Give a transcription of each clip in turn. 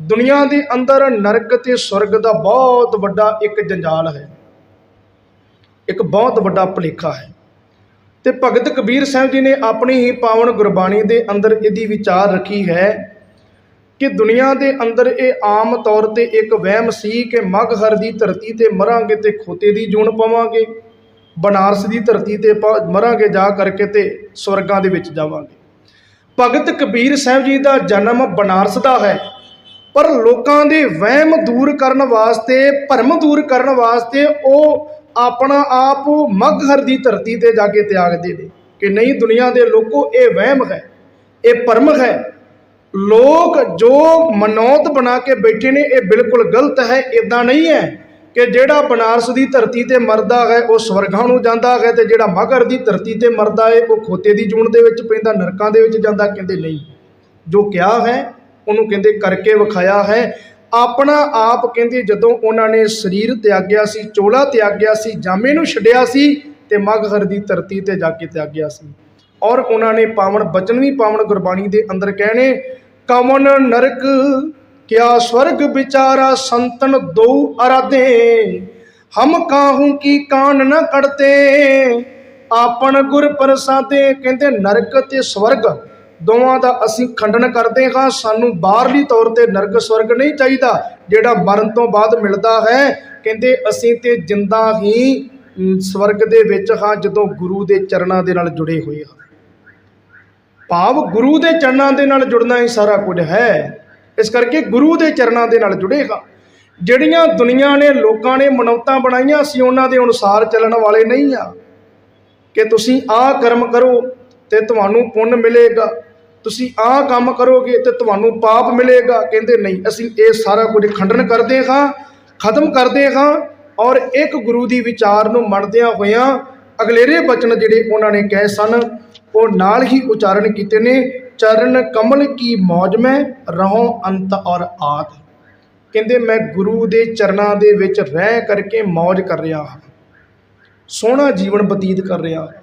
ਦੁਨੀਆ ਦੇ ਅੰਦਰ ਨਰਕ ਤੇ ਸਵਰਗ ਦਾ ਬਹੁਤ ਵੱਡਾ ਇੱਕ ਜੰਜਾਲ ਹੈ। ਇੱਕ ਬਹੁਤ ਵੱਡਾ ਭੁਲੇਖਾ ਹੈ। ਤੇ ਭਗਤ ਕਬੀਰ ਸਾਹਿਬ ਜੀ ਨੇ ਆਪਣੀ ਹੀ ਪਾਵਨ ਗੁਰਬਾਣੀ ਦੇ ਅੰਦਰ ਇਹਦੀ ਵਿਚਾਰ ਰੱਖੀ ਹੈ ਕਿ ਦੁਨੀਆ ਦੇ ਅੰਦਰ ਇਹ ਆਮ ਤੌਰ ਤੇ ਇੱਕ ਵਹਿਮ ਸੀ ਕਿ ਮਗਹਰ ਦੀ ਧਰਤੀ ਤੇ ਮਰਾਂਗੇ ਤੇ ਖੋਤੇ ਦੀ ਜੂਨ ਪਾਵਾਂਗੇ, ਬਨਾਰਸ ਦੀ ਧਰਤੀ ਤੇ ਪਾ- ਮਰਾਂਗੇ ਜਾ ਕਰਕੇ ਤੇ ਸਵਰਗਾਂ ਦੇ ਵਿੱਚ ਜਾਵਾਂਗੇ। ਭਗਤ ਕਬੀਰ ਸਾਹਿਬ ਜੀ ਦਾ ਜਨਮ ਬਨਾਰਸ ਦਾ ਹੈ। ਪਰ ਲੋਕਾਂ ਦੇ ਵਹਿਮ ਦੂਰ ਕਰਨ ਵਾਸਤੇ, ਭਰਮ ਦੂਰ ਕਰਨ ਵਾਸਤੇ ਉਹ ਆਪਣਾ ਆਪ ਮਗਹਰ ਦੀ ਧਰਤੀ ਤੇ ਜਾ ਕੇ ਤਿਆਗਦੇ ਨੇ ਕਿ ਨਹੀਂ, ਦੁਨੀਆ ਦੇ ਲੋਕੋ ਇਹ ਵਹਿਮ ਹੈ, ਇਹ ਭਰਮ ਹੈ। ਲੋਕ ਜੋ ਮਨੌਤ ਬਣਾ ਕੇ ਬੈਠੇ ਨੇ, ਇਹ ਬਿਲਕੁਲ ਗਲਤ ਹੈ ਇਦਾਂ ਨਹੀਂ ਹੈ ਕਿ ਜਿਹੜਾ ਬਨਾਰਸ ਦੀ ਧਰਤੀ ਤੇ ਮਰਦਾ ਹੈ, ਉਹ ਸਵਰਗਾਂ ਨੂੰ ਜਾਂਦਾ ਹੈ ਤੇ ਜਿਹੜਾ ਮਗਰ ਦੀ ਧਰਤੀ ਤੇ ਮਰਦਾ ਹੈ, ਉਹ ਖੋਤੇ ਦੀ ਜੂਨ ਦੇ ਵਿੱਚ ਪੈਂਦਾ, ਨਰਕਾਂ ਦੇ ਵਿੱਚ ਜਾਂਦਾ, ਕਹਿੰਦੇ ਨਹੀਂ। ਜੋ ਕਿਹਾ ਹੈ ਉਹਨੂੰ ਕਹਿੰਦੇ ਕਰਕੇ ਵਿਖਾਇਆ ਹੈ। ਆਪਣਾ ਆਪ ਕਹਿੰਦੇ ਜਦੋਂ ਉਹਨਾਂ ਨੇ ਸਰੀਰ ਤਿਆਗਿਆ ਸੀ, ਚੋਲਾ ਤਿਆਗਿਆ ਸੀ, ਜਾਮੇ ਨੂੰ ਛੱਡਿਆ ਸੀ ਤੇ ਮਗਹਰ ਦੀ ਧਰਤੀ ਤੇ ਜਾ ਕੇ ਤਿਆਗਿਆ ਸੀ। ਔਰ ਉਹਨਾਂ ਨੇ ਪਾਵਨ ਬਚਨ ਵੀ ਪਾਵਨ ਗੁਰਬਾਣੀ ਦੇ ਅੰਦਰ ਕਹਿਣੇ, ਕਮਨ ਨਰਕ ਕਿਆ ਸਵਰਗ ਵਿਚਾਰਾ ਸੰਤਨ ਦੋ ਅਰਾਧੇ, ਹਮ ਕਾਹੂ ਕੀ ਕਾਨ ਨਾ ਕੜਤੇ ਆਪਨ ਗੁਰ ਪ੍ਰਸਾਦੇ ਕਹਿੰਦੇ, ਨਰਕ ਤੇ ਸਵਰਗ ਦੋਵਾਂ ਦਾ ਅਸੀਂ ਖੰਡਨ ਕਰਦੇ ਹਾਂ। ਸਾਨੂੰ ਬਾਹਰਲੀ ਤੌਰ ਤੇ ਨਰਕ ਸਵਰਗ ਨਹੀਂ ਚਾਹੀਦਾ, ਜਿਹੜਾ ਮਰਨ ਤੋਂ ਬਾਅਦ ਮਿਲਦਾ ਹੈ। ਕਹਿੰਦੇ ਅਸੀਂ ਤੇ ਜਿੰਦਾ ਹੀ ਸਵਰਗ ਦੇ ਵਿੱਚ ਹਾਂ, ਜਦੋਂ ਗੁਰੂ ਦੇ ਚਰਨਾਂ ਦੇ ਨਾਲ ਜੁੜੇ ਹੋਏ ਹਾਂ। ਭਾਵ ਗੁਰੂ ਦੇ ਚਰਨਾਂ ਦੇ ਨਾਲ ਜੁੜਨਾ ਹੀ ਸਾਰਾ ਕੁਝ ਹੈ। ਇਸ ਕਰਕੇ ਗੁਰੂ ਦੇ ਚਰਨਾਂ ਦੇ ਨਾਲ ਜੁੜੇਗਾ ਜਿਹੜੀਆਂ ਦੁਨੀਆ ਨੇ, ਲੋਕਾਂ ਨੇ ਮਨੌਤਾਂ ਬਣਾਈਆਂ ਸੀ, ਉਹਨਾਂ ਦੇ ਅਨੁਸਾਰ ਚੱਲਣ ਵਾਲੇ ਨਹੀਂ ਆ ਕਿ ਤੁਸੀਂ ਆਹ ਕਰਮ ਕਰੋ ਤੇ ਤੁਹਾਨੂੰ ਪੁੰਨ ਮਿਲੇਗਾ। ਤੁਸੀਂ ਆਹ ਕੰਮ ਕਰੋਗੇ ਤੇ ਤੁਹਾਨੂੰ ਪਾਪ ਮਿਲੇਗਾ। ਕਹਿੰਦੇ ਨਹੀਂ, ਅਸੀਂ ਇਹ ਸਾਰਾ ਕੁਝ ਖੰਡਨ ਕਰਦੇ ਹਾਂ, ਖਤਮ ਕਰਦੇ ਹਾਂ ਔਰ ਇੱਕ ਗੁਰੂ ਦੀ ਵਿਚਾਰ ਨੂੰ ਮੰਨਦਿਆਂ ਹੋਇਆਂ ਅਗਲੇਰੇ ਬਚਨ ਜਿਹੜੇ ਉਹਨਾਂ ਨੇ ਕਹੇ ਸਨ, ਉਹ ਨਾਲ ਹੀ ਉਚਾਰਨ ਕੀਤੇ ਨੇ, ਚਰਨ ਕਮਲ ਕੀ ਮੌਜ ਮੈਂ, ਰਹੋ ਅੰਤ ਔਰ ਆਦ। ਕਹਿੰਦੇ, ਮੈਂ ਗੁਰੂ ਦੇ ਚਰਨਾਂ ਦੇ ਵਿੱਚ ਰਹਿ ਕਰਕੇ ਮੌਜ ਕਰ ਰਿਹਾ ਹਾਂ। ਸੋਹਣਾ ਜੀਵਨ ਬਤੀਤ ਕਰ ਰਿਹਾ। ਹਾਂ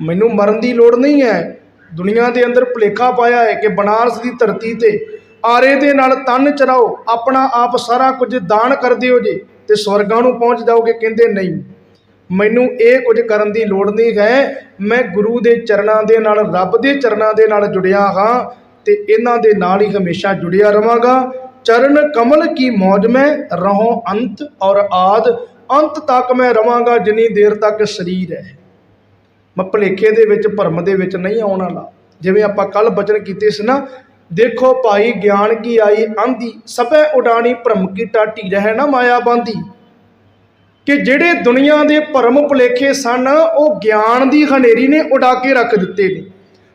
ਮੈਨੂੰ ਮਰਨ ਦੀ ਲੋੜ ਨਹੀਂ ਹੈ। ਦੁਨੀਆ ਦੇ ਅੰਦਰ ਭੁਲੇਖਾ ਪਾਇਆ ਹੈ ਕਿ ਬਨਾਰਸ ਦੀ ਧਰਤੀ ਤੇ ਆਰੇ ਦੇ ਨਾਲ ਤਨ ਚਰਾਓ ਆਪਣਾ ਆਪ ਸਾਰਾ ਕੁਝ ਦਾਨ ਕਰ ਦਿਓ ਜੇ ਤੇ ਸਵਰਗਾਂ ਨੂੰ ਪਹੁੰਚ ਜਾਓਗੇ, ਕਹਿੰਦੇ ਨਹੀਂ। ਮੈਨੂੰ ਇਹ ਕੁਝ ਕਰਨ ਦੀ ਲੋੜ ਨਹੀਂ ਹੈ, ਮੈਂ ਗੁਰੂ ਦੇ ਚਰਨਾਂ ਦੇ ਨਾਲ, ਰੱਬ ਦੇ ਚਰਨਾਂ ਦੇ ਨਾਲ ਜੁੜਿਆ ਹਾਂ ਤੇ ਇਹਨਾਂ ਦੇ ਨਾਲ ਹੀ ਹਮੇਸ਼ਾ ਜੁੜਿਆ ਰਵਾਂਗਾ। ਚਰਨ ਕਮਲ ਕੀ ਮੌਜ ਮੈਂ, ਰਹੋ ਅੰਤ ਔਰ ਆਦ, ਅੰਤ ਤੱਕ ਮੈਂ ਰਵਾਂਗਾ ਜਿੰਨੀ ਦੇਰ ਤੱਕ ਸਰੀਰ ਹੈ। ਮੈਂ ਭੁਲੇਖੇ ਦੇ ਵਿੱਚ, ਭਰਮ ਦੇ ਵਿੱਚ ਨਹੀਂ ਆਉਣ ਵਾਲਾ। ਜਿਵੇਂ ਆਪਾਂ ਕੱਲ ਬਚਨ ਕੀਤੇ ਸੀ ਨਾ, ਦੇਖੋ ਭਾਈ ਗਿਆਨ ਕੀ ਆਈ ਆਂਦੀ, ਸਭੈ ਉਡਾਣੀ ਭਰਮ ਕੀ ਟਾਟੀ, ਰਹਿ ਨਾ ਮਾਇਆ ਬਾਂਦੀ। ਕਿ ਜਿਹੜੇ ਦੁਨੀਆ ਦੇ ਭਰਮ ਭੁਲੇਖੇ ਸਨ, ਉਹ ਗਿਆਨ ਦੀ ਹਨੇਰੀ ਨੇ ਉਡਾ ਕੇ ਰੱਖ ਦਿੱਤੇ ਨੇ।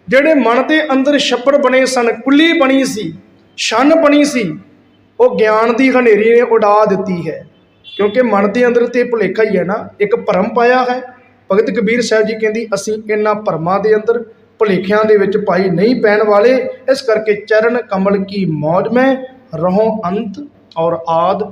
ਜਿਹੜੇ ਮਨ ਦੇ ਅੰਦਰ ਛੱਪੜ ਬਣੇ ਸਨ, ਕੁੱਲੀ ਬਣੀ ਸੀ, ਛੰਨ ਬਣੀ ਸੀ, ਉਹ ਗਿਆਨ ਦੀ ਹਨੇਰੀ ਨੇ ਉਡਾ ਦਿੱਤੀ ਹੈ। ਕਿਉਂਕਿ ਮਨ ਦੇ ਅੰਦਰ ਤੇ ਭੁਲੇਖਾ ਹੀ ਹੈ ਨਾ, ਇੱਕ ਭਰਮ ਪਾਇਆ ਹੈ। ਭਗਤ ਕਬੀਰ ਸਾਹਿਬ ਜੀ ਕਹਿੰਦੀ, ਅਸੀਂ ਇਹਨਾਂ ਭਰਮਾਂ ਦੇ ਅੰਦਰ ਭੁਲੇਖਿਆਂ ਦੇ ਵਿੱਚ ਪਾਈ ਨਹੀਂ ਪੈਣ ਵਾਲੇ। ਇਸ ਕਰਕੇ ਚਰਨ ਕਮਲ ਕੀ ਮੌਜ ਮੈਂ, ਰਹੋ ਅੰਤ ਔਰ ਆਦ